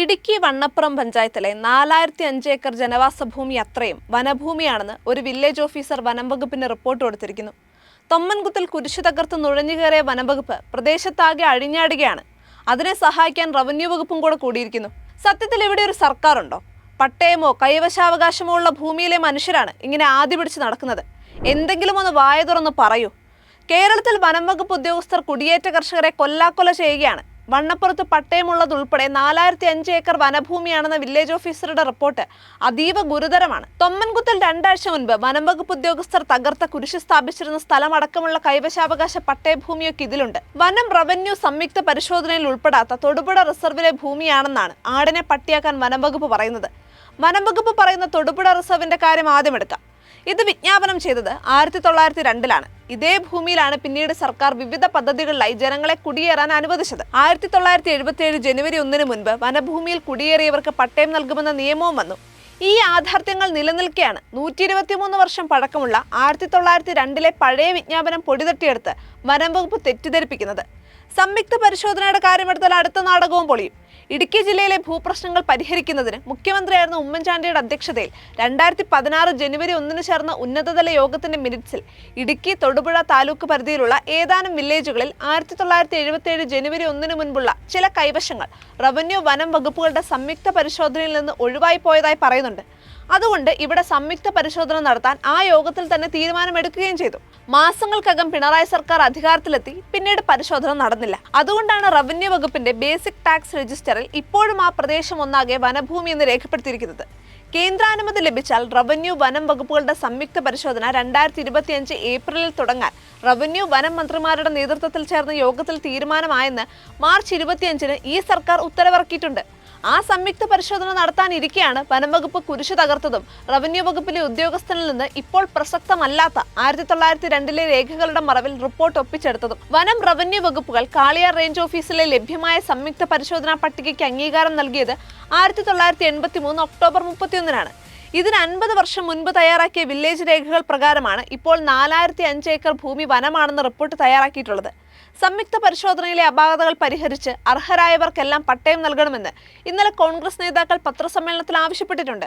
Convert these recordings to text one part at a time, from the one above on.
ഇടുക്കി വണ്ണപ്പുറം പഞ്ചായത്തിലെ നാലായിരത്തി അഞ്ച് ഏക്കർ ജനവാസ ഭൂമി അത്രയും വനഭൂമിയാണെന്ന് ഒരു വില്ലേജ് ഓഫീസർ വനം വകുപ്പിന് റിപ്പോർട്ട് കൊടുത്തിരിക്കുന്നു. തൊമ്മൻകുത്തിൽ കുരിശു തകർത്ത് നുഴഞ്ഞുകയറിയ വനം വകുപ്പ് പ്രദേശത്താകെ അഴിഞ്ഞാടുകയാണ്. അതിനെ സഹായിക്കാൻ റവന്യൂ വകുപ്പും കൂടെ കൂടിയിരിക്കുന്നു. സത്യത്തിൽ ഇവിടെ ഒരു സർക്കാരുണ്ടോ? പട്ടയമോ കൈവശാവകാശമോ ഉള്ള ഭൂമിയിലെ മനുഷ്യരാണ് ഇങ്ങനെ ആദ്യ പിടിച്ച് നടക്കുന്നത്. എന്തെങ്കിലും ഒന്ന് വായ തുറന്ന് പറയൂ. കേരളത്തിൽ വനം വകുപ്പ് ഉദ്യോഗസ്ഥർ കുടിയേറ്റ കർഷകരെ കൊല്ലാക്കൊല ചെയ്യുകയാണ്. വണ്ണപ്പുറത്ത് പട്ടയമുള്ളതുൾപ്പെടെ നാലായിരത്തി അഞ്ച് ഏക്കർ വനഭൂമിയാണെന്ന വില്ലേജ് ഓഫീസറുടെ റിപ്പോർട്ട് അതീവ ഗുരുതരമാണ്. തൊമ്മൻകുത്തൽ രണ്ടാഴ്ച മുൻപ് വനംവകുപ്പ് ഉദ്യോഗസ്ഥർ തകർത്ത കുരിശ് സ്ഥാപിച്ചിരുന്ന സ്ഥലമടക്കമുള്ള കൈവശാവകാശ പട്ടയഭൂമിയൊക്കെ ഇതിലുണ്ട്. വനം റവന്യൂ സംയുക്ത പരിശോധനയിൽ ഉൾപ്പെടാത്ത തൊടുപുഴ റിസർവിലെ ഭൂമിയാണെന്നാണ് ആടിനെ പട്ടിയാക്കാൻ വനംവകുപ്പ് പറയുന്നത്. വനംവകുപ്പ് പറയുന്ന തൊടുപുഴ റിസർവിന്റെ കാര്യം ആദ്യം എടുക്കാം. ഇത് വിജ്ഞാപനം ചെയ്തത് ആയിരത്തി തൊള്ളായിരത്തി രണ്ടിലാണ് ഇതേ ഭൂമിയിലാണ് പിന്നീട് സർക്കാർ വിവിധ പദ്ധതികളിലായി ജനങ്ങളെ കുടിയേറാൻ അനുവദിച്ചത്. ആയിരത്തി തൊള്ളായിരത്തി എഴുപത്തി ഏഴ് ജനുവരി ഒന്നിന് മുൻപ് വനഭൂമിയിൽ കുടിയേറിയവർക്ക് പട്ടയം നൽകുമെന്ന നിയമവും വന്നു. ഈ യാഥാർത്ഥ്യങ്ങൾ നിലനിൽക്കെയാണ്. നൂറ്റി ഇരുപത്തിമൂന്ന് വർഷം പഴക്കമുള്ള ആയിരത്തി തൊള്ളായിരത്തി രണ്ടിലെ പഴയ വിജ്ഞാപനം പൊടിതട്ടിയെടുത്ത് വനം വകുപ്പ് തെറ്റിദ്ധരിപ്പിക്കുന്നത്. സംയുക്ത പരിശോധനയുടെ കാര്യമെടുത്താൽ അടുത്ത നാടകവും പൊളിയും. ഇടുക്കി ജില്ലയിലെ ഭൂപ്രശ്നങ്ങൾ പരിഹരിക്കുന്നതിന് മുഖ്യമന്ത്രിയായിരുന്ന ഉമ്മൻചാണ്ടിയുടെ അധ്യക്ഷതയിൽ രണ്ടായിരത്തി പതിനാറ് ജനുവരി ഒന്നിന് ചേർന്ന ഉന്നതതല യോഗത്തിന്റെ മിനിറ്റ്സിൽ ഇടുക്കി തൊടുപുഴ താലൂക്ക് പരിധിയിലുള്ള ഏതാനും വില്ലേജുകളിൽ ആയിരത്തി തൊള്ളായിരത്തി എഴുപത്തി ഏഴ് ജനുവരി ഒന്നിന് മുൻപുള്ള ചില കൈവശങ്ങൾ റവന്യൂ വനം വകുപ്പുകളുടെ സംയുക്ത പരിശോധനയിൽ നിന്ന് ഒഴിവായി പോയതായി പറയുന്നുണ്ട്. അതുകൊണ്ട് ഇവിടെ സംയുക്ത പരിശോധന നടത്താൻ ആ യോഗത്തിൽ തന്നെ തീരുമാനമെടുക്കുകയും ചെയ്തു. മാസങ്ങൾക്കകം പിണറായി സർക്കാർ അധികാരത്തിലെത്തി പിന്നീട് പരിശോധന നടന്നില്ല. അതുകൊണ്ടാണ് റവന്യൂ വകുപ്പിന്റെ ബേസിക് ടാക്സ് രജിസ്റ്ററിൽ ഇപ്പോഴും ആ പ്രദേശം ഒന്നാകെ വനഭൂമി എന്ന് രേഖപ്പെടുത്തിയിരിക്കുന്നത്. കേന്ദ്രാനുമതി ലഭിച്ചാൽ റവന്യൂ വനം വകുപ്പുകളുടെ സംയുക്ത പരിശോധന രണ്ടായിരത്തി ഇരുപത്തിയഞ്ച് ഏപ്രിലിൽ തുടങ്ങാൻ റവന്യൂ വനം മന്ത്രിമാരുടെ നേതൃത്വത്തിൽ ചേർന്ന യോഗത്തിൽ തീരുമാനമായെന്ന് മാർച്ച് ഇരുപത്തിയഞ്ചിന് ഈ സർക്കാർ ഉത്തരവിറക്കിയിട്ടുണ്ട്. ആ സംയുക്ത പരിശോധന നടത്താനിരിക്കെയാണ് വനംവകുപ്പ് കുരിശു തകർത്തതും. റവന്യൂ വകുപ്പിലെ ഉദ്യോഗസ്ഥനിൽ നിന്ന് ഇപ്പോൾ പ്രസക്തമല്ലാത്ത ആയിരത്തി തൊള്ളായിരത്തി രണ്ടിലെ രേഖകളുടെ മറവിൽ റിപ്പോർട്ട് ഒപ്പിച്ചെടുത്തതും. വനം റവന്യൂ വകുപ്പുകൾ കാളിയാർ റേഞ്ച് ഓഫീസിലെ ലഭ്യമായ സംയുക്ത പരിശോധനാ പട്ടികയ്ക്ക് അംഗീകാരം നൽകിയത് ആയിരത്തി തൊള്ളായിരത്തി എൺപത്തി മൂന്ന് ഒക്ടോബർ മുപ്പത്തിയൊന്നിനാണ്. ഇതിന് അൻപത് വർഷം മുൻപ് തയ്യാറാക്കിയ വില്ലേജ് രേഖകൾ പ്രകാരമാണ് ഇപ്പോൾ നാലായിരത്തി അഞ്ച് ഏക്കർ ഭൂമി വനമാണെന്ന് റിപ്പോർട്ട് തയ്യാറാക്കിയിട്ടുള്ളത്. സംയുക്ത പരിശോധനയിലെ അപാകതകൾ പരിഹരിച്ച് അർഹരായവർക്കെല്ലാം പട്ടയം നൽകണമെന്ന് ഇന്നലെ കോൺഗ്രസ് നേതാക്കൾ പത്രസമ്മേളനത്തിൽ ആവശ്യപ്പെട്ടിട്ടുണ്ട്.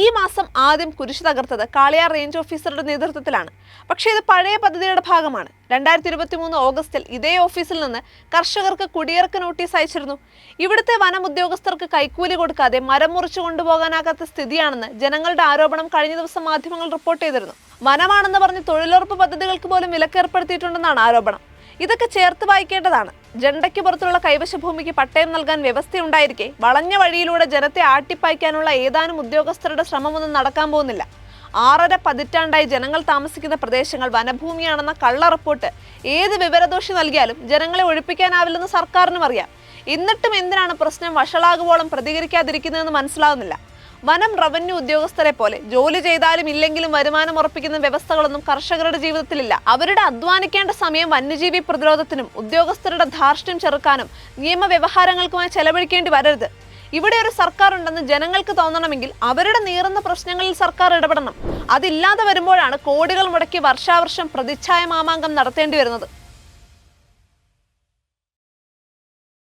ഈ മാസം ആദ്യം കുരിശ് തകർത്തത് കാളിയാർ റേഞ്ച് ഓഫീസറുടെ നേതൃത്വത്തിലാണ്. പക്ഷേ ഇത് പഴയ പദ്ധതിയുടെ ഭാഗമാണ്. രണ്ടായിരത്തി ഇരുപത്തി മൂന്ന് ഓഗസ്റ്റിൽ ഇതേ ഓഫീസിൽ നിന്ന് കർഷകർക്ക് കുടിയിറക്ക നോട്ടീസ് അയച്ചിരുന്നു. ഇവിടുത്തെ വനം ഉദ്യോഗസ്ഥർക്ക് കൈക്കൂലി കൊടുക്കാതെ മരം മുറിച്ചു കൊണ്ടുപോകാനാകാത്ത സ്ഥിതിയാണെന്ന് ജനങ്ങളുടെ ആരോപണം കഴിഞ്ഞ ദിവസം മാധ്യമങ്ങൾ റിപ്പോർട്ട് ചെയ്തിരുന്നു. വനമാണെന്ന് പറഞ്ഞ് തൊഴിലുറപ്പ് പദ്ധതികൾക്ക് പോലും വിലക്കേർപ്പെടുത്തിയിട്ടുണ്ടെന്നാണ് ആരോപണം. ഇതൊക്കെ ചേർത്ത് വായിക്കേണ്ടതാണ്. ജണ്ടയ്ക്ക് പുറത്തുള്ള കൈവശ ഭൂമിക്ക് പട്ടയം നൽകാൻ വ്യവസ്ഥയുണ്ടായിരിക്കെ വളഞ്ഞ വഴിയിലൂടെ ജനത്തെ ആട്ടിപ്പായ്ക്കാനുള്ള ഏതാനും ഉദ്യോഗസ്ഥരുടെ ശ്രമമൊന്നും നടക്കാൻ പോകുന്നില്ല. ആറര പതിറ്റാണ്ടായി ജനങ്ങൾ താമസിക്കുന്ന പ്രദേശങ്ങൾ വനഭൂമിയാണെന്ന കള്ള റിപ്പോർട്ട് ഏത് വിവരദോഷി നൽകിയാലും ജനങ്ങളെ ഒഴിപ്പിക്കാനാവില്ലെന്ന് സർക്കാരിനും അറിയാം. എന്നിട്ടും എന്തിനാണ് പ്രശ്നം വഷളാകുവോളം പ്രതികരിക്കാതിരിക്കുന്നതെന്ന് മനസ്സിലാകുന്നില്ല വനം റവന്യൂ ഉദ്യോഗസ്ഥരെ പോലെ ജോലി ചെയ്താലും ഇല്ലെങ്കിലും വരുമാനം ഉറപ്പിക്കുന്ന വ്യവസ്ഥകളൊന്നും കർഷകരുടെ ജീവിതത്തിലില്ല. അവരുടെ അധ്വാനിക്കേണ്ട സമയം വന്യജീവി പ്രതിരോധത്തിനും ഉദ്യോഗസ്ഥരുടെ ധാർഷ്ട്യം ചെറുക്കാനും നിയമവ്യവഹാരങ്ങൾക്കുമായി ചെലവഴിക്കേണ്ടി വരരുത്. ഇവിടെ ഒരു സർക്കാർ ഉണ്ടെന്ന് ജനങ്ങൾക്ക് തോന്നണമെങ്കിൽ അവരുടെ നീറുന്ന പ്രശ്നങ്ങളിൽ സർക്കാർ ഇടപെടണം. അതില്ലാതെ വരുമ്പോഴാണ് കോടികൾ മുടക്കി വർഷാവർഷം പ്രതിച്ഛായ മാമാങ്കം നടത്തേണ്ടി വരുന്നത്.